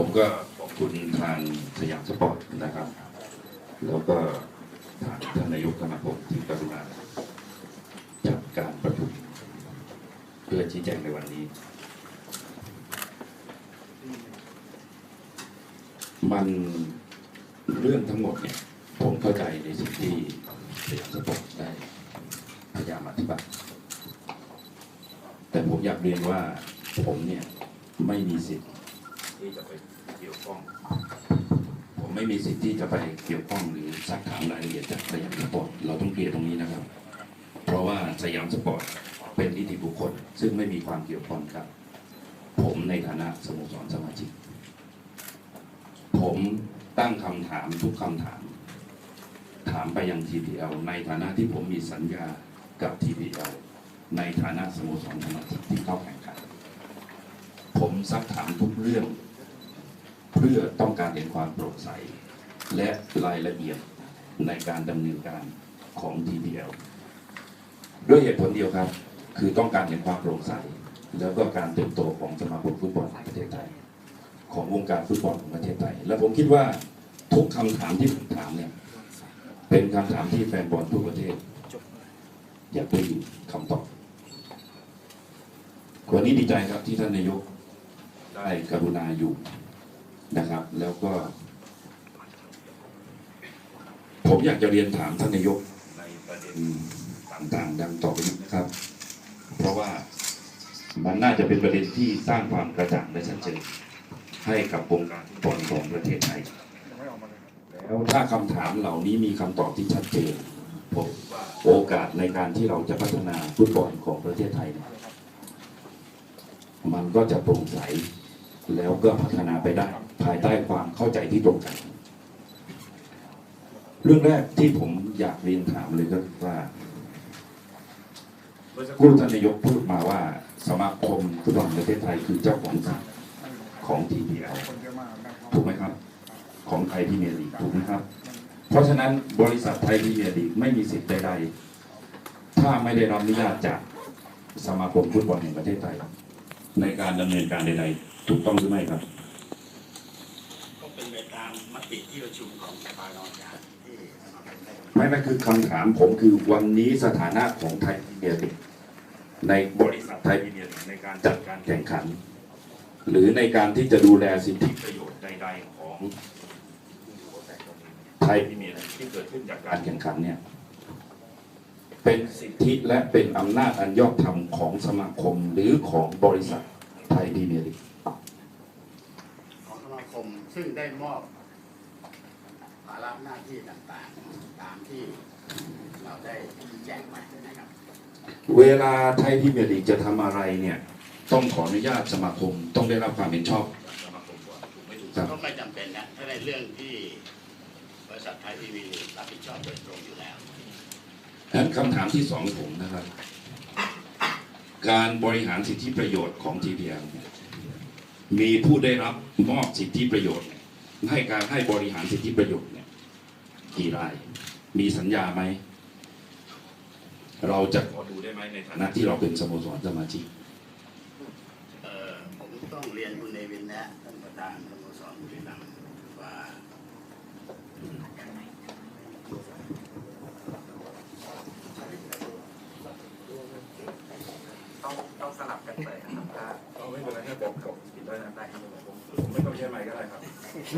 ผมก็ขอบคุณทางสยามสปอร์ตนะครับ แล้วก็ทางท่านนายกสมาคมที่กรุณาจัดการประชุมเพื่อชี้แจงในวันนี้ มันเรื่องทั้งหมดเนี่ยผมเข้าใจในสิ่งที่สยามสปอร์ตได้พยายามอธิบายแต่ผมอยากเรียนว่าผมเนี่ยไม่มีสิทธิ์ ที่จะไปเกี่ยวข้อง ผมไม่มีสิทธิ์ที่จะไปเกี่ยวข้องหรือซักถามรายละเอียดจากสยามสปอร์ตเราต้องเคลียร์ตรงนี้นะครับ เพราะว่าสยามสปอร์ตเป็นนิติบุคคล ซึ่งไม่มีความเกี่ยวข้องครับ ผมในฐานะสโมสรสมาชิก ผมตั้งคำถามทุกคำถาม ถามไปยัง TPL ในฐานะที่ผมมีสัญญากับ TPL ในฐานะสโมสรสมาชิกที่เข้าแข่งขัน ผมซักถามทุกเรื่อง เพื่อต้องการเห็นความโปร่งใส และรายละเอียดในการดำเนินการของ TPL ด้วยเหตุผลเดียวครับ คือต้องการเห็นความโปร่งใส แล้วก็การเติบโตของสมาคมฟุตบอลประเทศไทย ของวงการฟุตบอลของประเทศไทย และผมคิดว่าทุกคำถามที่ผมถามเนี่ยเป็นคำถามที่แฟนบอลทั่วประเทศ อยากได้ยินคำตอบวันนี้ดีใจครับที่ท่านนายกได้กรุณาอยู่ นะครับ แล้วก็ ผมอยากจะเรียนถามท่านนายกในประเด็นต่างๆ ดังต่อไปนี้นะครับ เพราะว่ามันน่าจะเป็นประเด็นที่สร้างความกระจ่างและชัดเจนให้กับวงการฟุตบอลของประเทศไทยแล้วถ้าคำถามเหล่านี้มีคำตอบที่ชัดเจนผมว่าโอกาสในการที่เราจะพัฒนาฟุตบอลของประเทศไทยเนี่ยมันก็จะโปร่งใสแล้วก็พัฒนาไปได้ ภายใต้ความเข้าใจที่ตรงกัน เรื่องแรกที่ผมอยากเรียนถามเลยก็คือว่าเมื่อสักครู่ท่านนายกพูดมาว่าสมาคมฟุตบอลประเทศไทยคือเจ้าของสิทธิ์ของ TPL ถูกไหมครับ ของไทยพรีเมียรีถูกไหมครับ เพราะฉะนั้นบริษัทไทยพรีเมียรีไม่มีสิทธิ์ใดๆ ถ้าไม่ได้รับอนุญาตจากสมาคมฟุตบอลแห่งประเทศไทย ในการดำเนินการใดๆ ถูกต้องหรือไม่ครับ ตามมติที่ประชุมของสภากรรมการที่สมาคมได้ไม่ไม่คือคำถามผมคือวันนี้สถานะของไทยพรีเมียร์ลีกในบริษัทไทยพรีเมียร์ลีกในการจัดการแข่งขัน หรือในการที่จะดูแลสิทธิประโยชน์ใดๆของไทยพรีเมียร์ลีกที่เกิดขึ้นจากการแข่งขันเนี่ยเป็นสิทธิและเป็นอำนาจอันยอมธรรมของสมาคมหรือของบริษัทไทยพรีเมียร์ลีกของสมาคมซึ่งได้มอบภา ระหน้าที่ต่างๆ ตามที่เราได้ชี้แจงไปนะครับ เวลาไทยพรีเมียร์ลีกจะทำอะไรเนี่ย ต้องขออนุญาตสมาคม ต้องได้รับความเห็นชอบจากสมาคมก่อนถูกไหมถูกครับ ก็ไม่จำเป็นนะถ้าในเรื่องที่บริษัทไทยทีวีรับผิดชอบโดยตรงอยู่แล้วฉะนั้นคำถามที่สองผมนะครับ การบริหารสิทธิประโยชน์ของ TPL เนี่ยมีผู้ได้รับมอบสิทธิประโยชน์เนี่ยให้การให้บริหารสิทธิประโยชน์เนี่ย กี่ราย มีสัญญาไหม เราจะขอดูได้ไหมในฐานะที่เราเป็นสโมสรสมาชิกเอ่อผมต้องเรียนคุณเนวินนะท่านประธานสโมสรบุรีรัมย์ว่าต้องต้องสลับกันไปนะครับถ้าเอาไม่เป็นไรให้ผมผมปิดได้นะได้ครับผมผมไม่ต้องใช้ไมค์ก็ได้ครับ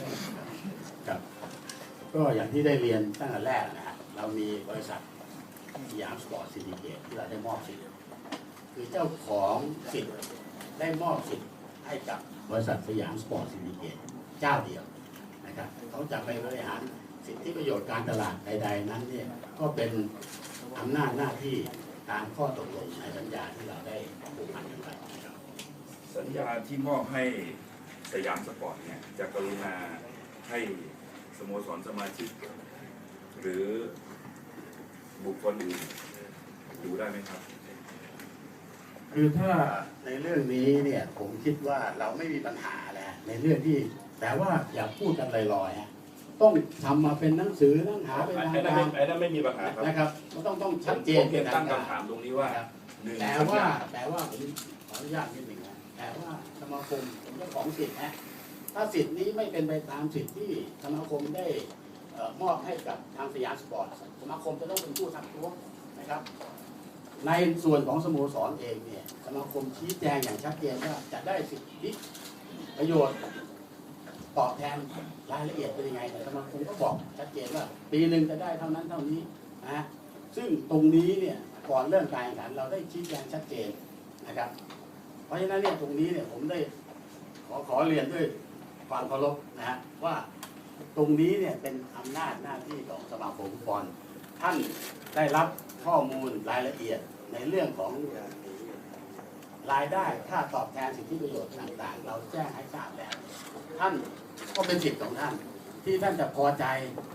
ครับ ก็อย่างที่ได้เรียนตั้งแต่แรกนะฮะเรามีบริษัทสยามสปอร์ตซินดิเกตที่เราได้มอบสิทธิ์คือเจ้าของสิทธิ์ได้มอบสิทธิ์ให้กับบริษัทสยามสปอร์ตซินดิเกตเจ้าเดียวนะครับเขาจะไปบริหารสิทธิประโยชน์การตลาดใด ๆ นั้นเนี่ยก็เป็นอำนาจหน้าที่ตามข้อตกลงในสัญญาที่เราได้ผูกพันกันไว้สัญญาที่มอบให้สยามสปอร์ตเนี่ยจะกรุณาให้ สโมสรสมาชิก หรือบุคคลอื่นดูได้ไหมครับ คือถ้าในเรื่องนี้เนี่ยผมคิดว่าเราไม่มีปัญหาแล้วในเรื่องที่ แต่ว่าอย่าพูดกันลอยๆฮะต้องทำมาเป็นหนังสือต้องหาเป็นทางไอ้นั่นกาไม่รไอ้นั่นไม่มีปัญหาครับนะครับก็ต้องต้องชัดเจนผมเพียงตั้งคำถามตรงนี้ว่าครับ หนึ่งแต่สัญว่าญาแต่ว่าผมขออนุญาตนิดหนึ่งนะแต่ว่าสมาคมผมเจ้าของสิทธิ์นะ ถ้าสิทธิ์นี้ไม่เป็นไปตามสิทธิ์ที่สมาคมได้มอบให้กับทางสยามสปอร์ตสมาคมจะต้องเป็นผู้ทักท้วงนะครับ ในส่วนของสโมสรเองเนี่ยสมาคมชี้แจงอย่างชัดเจนว่าจะได้สิทธิประโยชน์ตอบแทนรายละเอียดเป็นยังไงแต่สมาคมก็บอกชัดเจนว่าปีหนึ่งจะได้เท่านั้นเท่านี้นะซึ่งตรงนี้เนี่ยก่อนเริ่มการแข่งขันเราได้ชี้แจงชัดเจนนะครับ เพราะฉะนั้นเนี่ยตรงนี้เนี่ยผมได้ขอขอเรียนด้วย ความเคารพนะฮะว่าตรงนี้เนี่ยเป็นอำนาจหน้าที่ของสมาคมฟุตบอลท่านได้รับข้อมูลรายละเอียดในเรื่องของรายได้ค่าตอบแทนสิทธิประโยชน์ต่างๆ เราแจ้งให้ทราบแล้ว ท่านก็เป็นสิทธิ์ของท่าน ที่ท่านจะพอใจ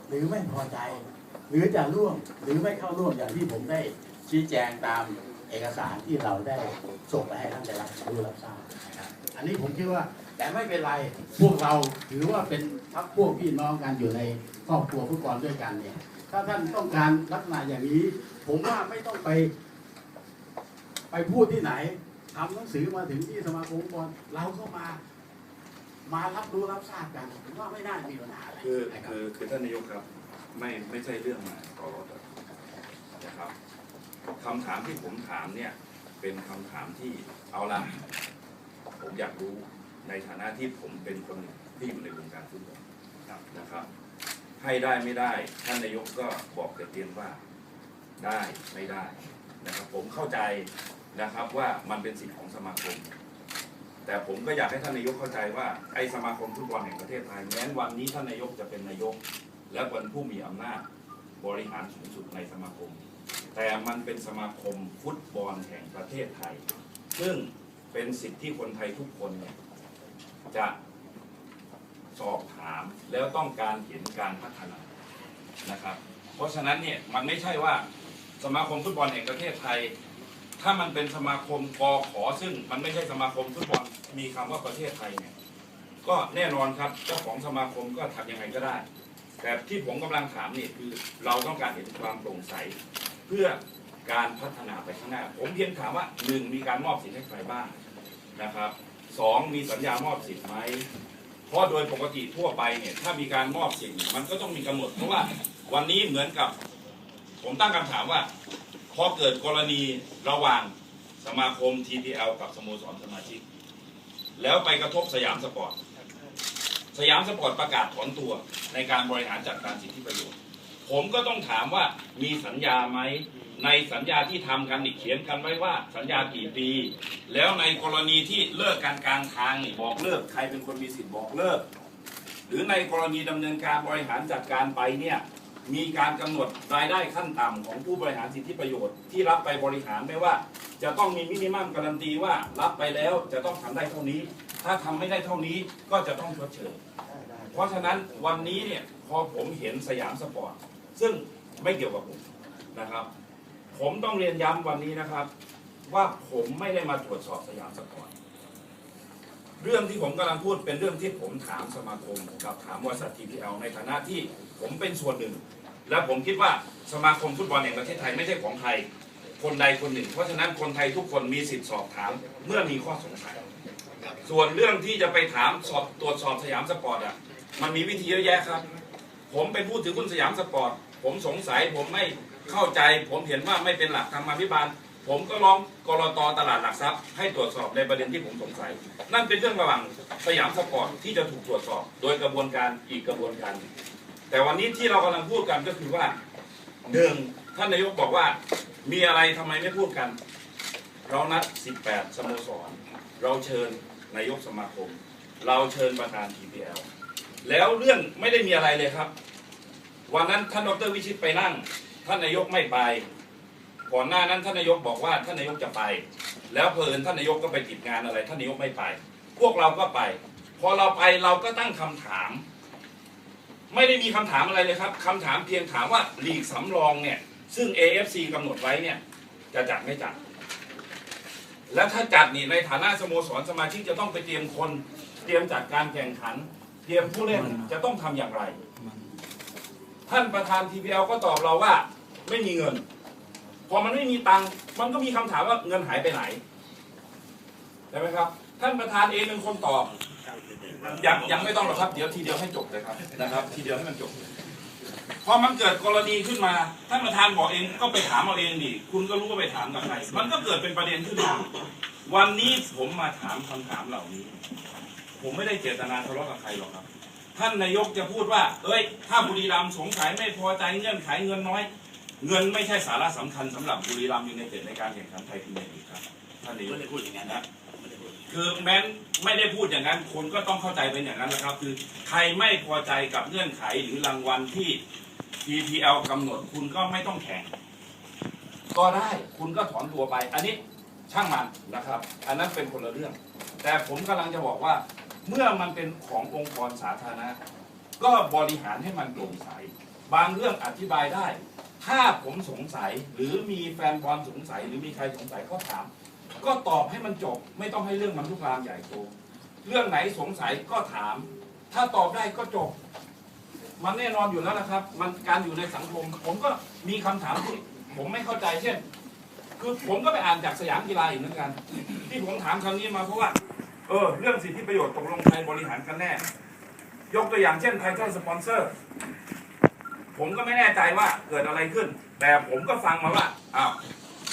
หรือไม่พอใจ หรือจะร่วมหรือไม่เข้าร่วมอย่างที่ผมได้ชี้แจงตามเอกสารที่เราได้ส่งไปให้ท่านได้รับรู้รับทราบนะครับอันนี้ผมคิดว่า แต่ไม่เป็นไรพวกเราถือว่าเป็นพักพวกพี่น้องกันอยู่ในครอบครัวฟุตบอลด้วยกันเนี่ย ถ้าท่านต้องการลักษณะอย่างนี้ ผมว่าไม่ต้องไป ไปพูดที่ไหนทำหนังสือมาถึงที่สมาคมฟุตบอลเราก็มา มารับรู้รับทราบกันผมว่าไม่น่ามีปัญหาอะไรคือนะครับ คือคือท่านนายกครับ ไม่ไม่ใช่เรื่องมาต่อรถนะครับคำถามที่ผมถามเนี่ย เป็นคำถามที่เอาละผมอยากรู้ ในฐานะที่ผมเป็นคนหนึ่งที่อยู่ในวงการฟุตบอลนะครับ ให้ได้ไม่ได้ท่านนายกก็บอกแต่เพียงว่าได้ไม่ได้นะครับผมเข้าใจนะครับว่ามันเป็นสิทธิ์ของสมาคม แต่ผมก็อยากให้ท่านนายกเข้าใจว่าไอ้สมาคมฟุตบอลแห่งประเทศไทยแม้นวันนี้ท่านนายกจะเป็นนายก และเป็นผู้มีอำนาจบริหารสูงสุดในสมาคม แต่มันเป็นสมาคมฟุตบอลแห่งประเทศไทย ซึ่งเป็นสิทธิที่คนไทยทุกคนเนี่ย จะสอบถามแล้วต้องการเห็นการพัฒนานะครับ เพราะฉะนั้นเนี่ยมันไม่ใช่ว่าสมาคมฟุตบอลแห่งประเทศไทย ถ้ามันเป็นสมาคมกอขอซึ่งมันไม่ใช่สมาคมฟุตบอลมีคำว่าประเทศไทยเนี่ยก็แน่นอนครับเจ้าของสมาคมก็ทำยังไงก็ได้ แต่ที่ผมกำลังถามนี่คือเราต้องการเห็นความโปร่งใส เพื่อการพัฒนาไปข้างหน้า ผมเพียงถามว่าหนึ่งมีการมอบสิทธิ์ให้ใครบ้างนะครับ สองมีสัญญามอบสิทธิ์ไหมเพราะโดยปกติทั่วไปเนี่ยถ้ามีการมอบสิทธิ์มันก็ต้องมีกำหนดเพราะว่าวันนี้เหมือนกับ ผมตั้งคำถามว่าพอเกิดกรณีระหว่างสมาคม TPL กับสโมสรสมาชิก แล้วไปกระทบสยามสปอร์ตสยามสปอร์ตประกาศถอนตัวในการบริหารจัดการสิทธิประโยชน์ ผมก็ต้องถามว่ามีสัญญาไหมในสัญญาที่ทำกันนี่เขียนกันไว้ว่าสัญญากี่ปี แล้วในกรณีที่เลิกการกลางทางนี่บอกเลิกใครเป็นคนมีสิทธิ์บอกเลิก หรือในกรณีดำเนินการบริหารจัดการไปเนี่ยมีการกำหนดรายได้ขั้นต่ำของผู้บริหารสิทธิประโยชน์ที่รับไปบริหารไม่ว่า จะต้องมีมินิมัมการันตีว่ารับไปแล้วจะต้องทำได้เท่านี้ ถ้าทำไม่ได้เท่านี้ก็จะต้องชดเชยเพราะฉะนั้นวันนี้เนี่ยพอผมเห็นสยามสปอร์ต ซึ่งไม่เกี่ยวกับผมนะครับ ผมต้องเรียนย้ำวันนี้นะครับ ว่าผมไม่ได้มาตรวจสอบสยามสปอร์ตเรื่องที่ผมกำลังพูดเป็นเรื่องที่ผมถามสมาคมกับถามบริษัท TPL ในฐานะที่ผมเป็นส่วนหนึ่ง และผมคิดว่าสมาคมฟุตบอลแห่งประเทศไทยไม่ใช่ของใครคนใดคนหนึ่ง เพราะฉะนั้นคนไทยทุกคนมีสิทธิ์สอบถามเมื่อมีข้อสงสัย ส่วนเรื่องที่จะไปถามสอบตรวจสอบสยามสปอร์ตอะมันมีวิธีเยอะแยะครับ ผมไปพูดถึงคุณสยามสปอร์ต ผมสงสัยผมไม่เข้าใจ ผมเห็นว่าไม่เป็นหลักธรรมาภิบาล ผมก็ร้องกรตตลาดหลักทรัพย์ ให้ตรวจสอบในประเด็นที่ผมสงสัย นั่นเป็นเรื่องระหว่างสยามสปอร์ตที่จะถูกตรวจสอบ โดยกระบวนการอีกกระบวนการ แต่วันนี้ที่เรากำลังพูดกันก็คือว่าหนึ่งท่านนายกบอกว่ามีอะไรทำไมไม่พูดกัน เรานัด 18 สโมสร เราเชิญนายกสมาคม เราเชิญประธาน TPL แล้วเรื่องไม่ได้มีอะไรเลยครับ วันนั้นท่านดรวิชิตไปนั่ง ท่านนายกไม่ไป ก่อนหน้านั้นท่านนายกบอกว่าท่านนายกจะไป แล้วเพลินท่านนายกก็ไปติดงานอะไร ท่านนายกไม่ไป พวกเราก็ไป พอเราไปเราก็ตั้งคำถาม ไม่ได้มีคำถามอะไรเลยครับคำถามเพียงถามว่าลีกสำรองเนี่ย ซึ่ง AFC กำหนดไว้เนี่ย จะจัดไม่จัด แล้วถ้าจัดนี่ในฐานะสโมสรสมาชิกจะต้องไปเตรียมคน เตรียมจัดการแข่งขัน เตรียมผู้เล่นจะต้องทำอย่างไร ท่านประธาน TPL ก็ตอบเราว่าไม่มีเงิน พอมันไม่มีตังค์มันก็มีคำถามว่าเงินหายไปไหนใช่ไหมครับ ท่านประธานเองเป็นคนตอบยังยังไม่ต้องหรอกครับ เดี๋ยวทีเดียวให้จบเลยครับนะครับ ทีเดียวให้มันจบพอมันเกิดกรณีขึ้นมาท่านประธานบอกเองก็ไปถามเอาเองดิคุณก็รู้ว่าไปถามกับใครมันก็เกิดเป็นประเด็นขึ้นมาวันนี้ผมมาถามคำถามเหล่านี้ ผมไม่ได้เจตนาทะเลาะกับใครหรอกครับ ท่านนายกจะพูดว่า เอ้ย ถ้าบุรีรัมย์สงสัยไม่พอใจเงื่อนไขเงินน้อย เงินไม่ใช่สาระสำคัญสำหรับบุรีรัมย์ยูไนเต็ดในการแข่งขันไทยพรีเมียร์ลีกครับท่านนายกไม่ได้พูดอย่างนั้นนะไม่ได้พูดอย่างนั้นคือแม้นไม่ได้พูดอย่างนั้นคนก็ต้องเข้าใจเป็นอย่างนั้นนะครับ คือใครไม่พอใจกับเงื่อนไขหรือรางวัลที่ TPL กำหนดคุณก็ไม่ต้องแข่งก็ได้คุณก็ถอนตัวไป อันนี้ช่างมันนะครับ อันนั้นเป็นคนละเรื่อง แต่ผมกำลังจะบอกว่า เมื่อมันเป็นขององค์กรสาธารณะ ก็บริหารให้มันโปร่งใส บางเรื่องอธิบายได้ ถ้าผมสงสัยหรือมีแฟนบอลสงสัย หรือมีใครสงสัยก็ถาม ก็ตอบให้มันจบ ไม่ต้องให้เรื่องมันลุกลามใหญ่โตเรื่องไหนสงสัยก็ถาม ถ้าตอบได้ก็จบ มันแน่นอนอยู่แล้วนะครับ มันการอยู่ในสังคม ผมก็มีคำถามที่ผมไม่เข้าใจเช่น คือผมก็ไปอ่านจากสยามกีฬาอีกเหมือนกัน ที่ผมถามคำนี้มาเพราะว่า เออเรื่องสิทธิประโยชน์ตกลงใครบริหารกันแน่ ยกตัวอย่างเช่นไทเทลสปอนเซอร์ ผมก็ไม่แน่ใจว่าเกิดอะไรขึ้น แต่ผมก็ฟังมาว่าอ้าว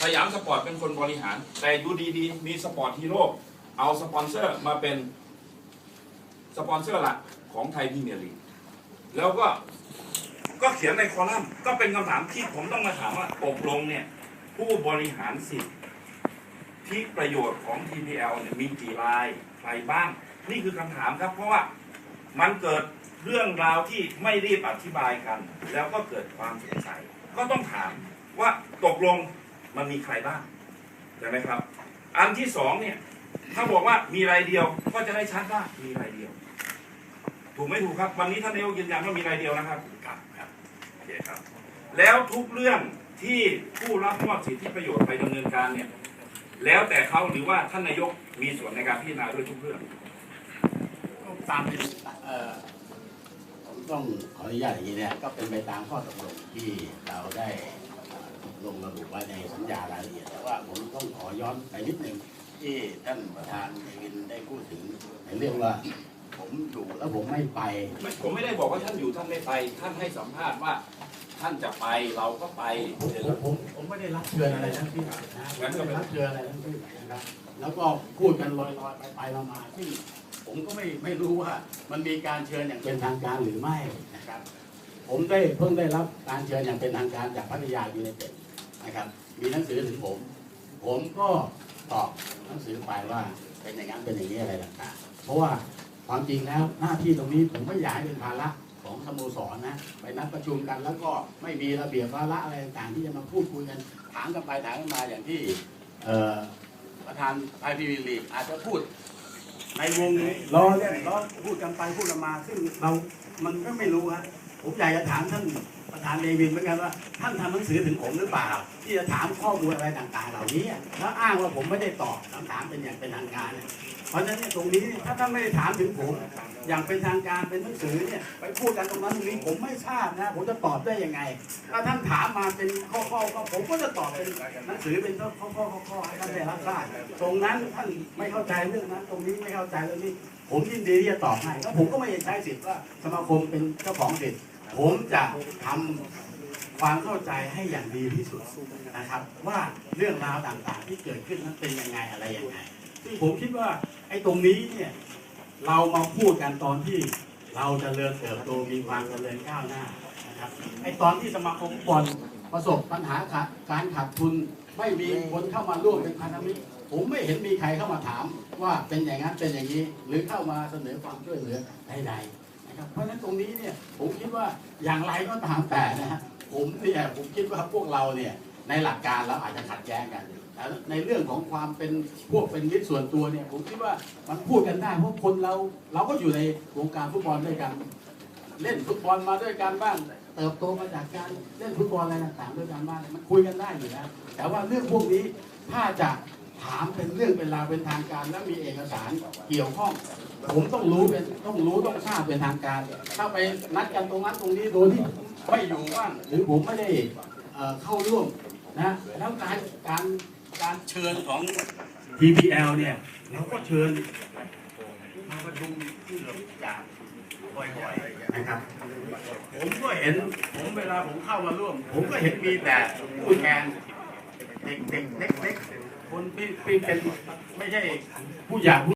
สยามสปอร์ตเป็นคนบริหาร แต่ยูดีๆมีสปอร์ตฮีโร่เอาสปอนเซอร์มาเป็นสปอนเซอร์หลักของไทยพรีเมียร์ลีกแล้วก็ก็เขียนในคอลัมน์ก็เป็นคำถามที่ผมต้องมาถามว่าตกลงเนี่ย ผู้บริหารสิทธิ ที่ประโยชน์ของ TPL เนี่ยมีกี่รายใครบ้าง นี่คือคำถามครับ เพราะว่ามันเกิดเรื่องราวที่ไม่รีบอธิบายกัน แล้วก็เกิดความสงสัย ก็ต้องถามว่าตกลงมันมีใครบ้างใช่ไหมครับ อันที่สองเนี่ย ถ้าบอกว่ามีรายเดียวก็จะได้ชัดว่ามีรายเดียว ถูกไหมถูกครับ วันนี้ท่านนายกยืนยันว่ามีรายเดียวนะครับครับครับโอเคครับ แล้วทุกเรื่องที่ผู้รับมอบสิทธิประโยชน์ไปดำเนินการเนี่ย แล้วแต่เขาหรือว่าท่านนายกมีส่วนในการพิจารณาด้วยทุกเรื่องก็ตามเป็นเอ่อผมต้องขออนุญาตอย่างนี้เนี่ยก็เป็นไปตามข้อตกลงที่เราได้เอ่อตกลงระบุไว้ในสัญญารายละเอียดแต่ว่าผมต้องขอย้อนไปนิดหนึ่งที่ท่านประธานเนวินได้พูดถึงในเรื่องว่าผมอยู่แล้วผมไม่ไปไม่ผมไม่ได้บอกว่าท่านอยู่ท่านไม่ไป ท่านให้สัมภาษณ์ว่า ท่านจะไปเราก็ไปผมผมผมผมไม่ได้รับเชิญอะไรทั้งสิ้นนะผมไม่ได้รับเชิญอะไรทั้งสิ้นนะครับแล้วก็พูดกันลอยๆไปไปๆมาๆซึ่งผมก็ไม่ไม่รู้ว่ามันมีการเชิญอย่างเป็นทางการหรือไม่นะครับ ผมได้เพิ่งได้รับการเชิญอย่างเป็นทางการจากพัทยายูไนเต็ดนะครับ มีหนังสือถึงผม ผมก็ตอบหนังสือไปว่าเป็นอย่างนั้นเป็นอย่างนี้อะไรต่างๆเพราะว่าความจริงแล้วหน้าที่ตรงนี้ผมไม่อยากให้เป็นภาระ ของสโมสรนะไปนัดประชุมกัน แล้วก็ไม่มีระเบียบวาระอะไรต่างๆที่จะมาพูดคุยกันถามกันไปถามกันมาอย่างที่ประธานไอพีวีลีกอาจจะพูด ในวงล้อเล่นล้อพูดกันไปพูดกันมาซึ่งเรามันก็ไม่รู้ฮะผมอยากจะถามท่าน ประธานเนวินเหมือนกันว่าท่านทำหนังสือถึงผมหรือเปล่า ที่จะถามข้อมูลอะไรต่างๆ เหล่านี้แล้วอ้างว่าผมไม่ได้ตอบคำถามเป็นอย่างเป็นทางการ เพราะฉะนั้นตรงนี้ถ้าท่านไม่ได้ถามถึงผม อย่างเป็นทางการเป็นหนังสือเนี่ยไปพูดกันตรงนั้นตรงนี้ผมไม่ทราบนะ ผมจะตอบได้ยังไงถ้าท่านถามมาเป็นข้อๆก็ผมก็จะตอบเป็นหนังสือเป็นข้อๆข้อๆให้ท่านได้รับทราบตรงนั้นท่านไม่เข้าใจเรื่องนั้นตรงนี้ไม่เข้าใจเรื่องนี้ผมยินดีที่จะตอบให้แล้วผมก็ไม่ใช้สิทธิ์ว่าสมาคมเป็นเจ้าของสิทธิ์ ผมจะทำความเข้าใจให้อย่างดีที่สุดนะครับ ว่าเรื่องราวต่างๆ ที่เกิดขึ้นนั้นเป็นยังไงอะไรยังไงซึ่งผมคิดว่าไอ้ตรงนี้เนี่ยเรามาพูดกันตอนที่เราจเจริญเติบโตมีความเจริญก้าวหน้านะครับไอ้ตอนที่สมาคมบอลประสบปัญหาขาดการขาดทุนไม่มีคนเข้ามาร่วมเป็นพันธมิตรผมไม่เห็นมีใครเข้ามาถามว่าเป็นอย่างนั้นเป็นอย่างนี้ หรือเข้ามาเสนอความช่วยเหลือใดๆ นะครับเพราะฉะนั้นตรงนี้เนี่ยผมคิดว่าอย่างไรก็ตามแต่นะฮะผมเนี่ยผมคิดว่าพวกเราเนี่ยในหลักการเราอาจจะขัดแย้งกันแต่ในเรื่องของความเป็นพวกเป็นมิตรส่วนตัวเนี่ยผมคิดว่ามันพูดกันได้เพราะคนเราเราก็อยู่ในวงการฟุตบอลด้วยกัน เล่นฟุตบอลมาด้วยกันบ้างเติบโตมาจากการเล่นฟุตบอลอะไรต่างๆด้วยกันบ้างมันคุยกันได้อยู่แล้วแต่ว่าเรื่องพวกนี้ถ้าจะถามเป็นเรื่องเป็นราวเป็นทางการ และมีเอกสารเกี่ยวข้อง ผมต้องรู้เป็นต้องรู้ต้องทราบเป็นทางการ ถ้าไปนัดกันตรงนั้นตรงนี้โดยที่ไม่อยู่บ้างหรือผมไม่ได้เข้าร่วมนะแล้วการการการเชิญของ TPL เนี่ยเราก็เชิญมาประชุมเกือบจะบ่อยๆนะครับ ผมก็เห็นผมเวลาผมเข้ามาร่วม ผมก็เห็นมีแต่ผู้แทนเด็กๆเล็กๆคนที่เป็นไม่ใช่ผู้ใหญ่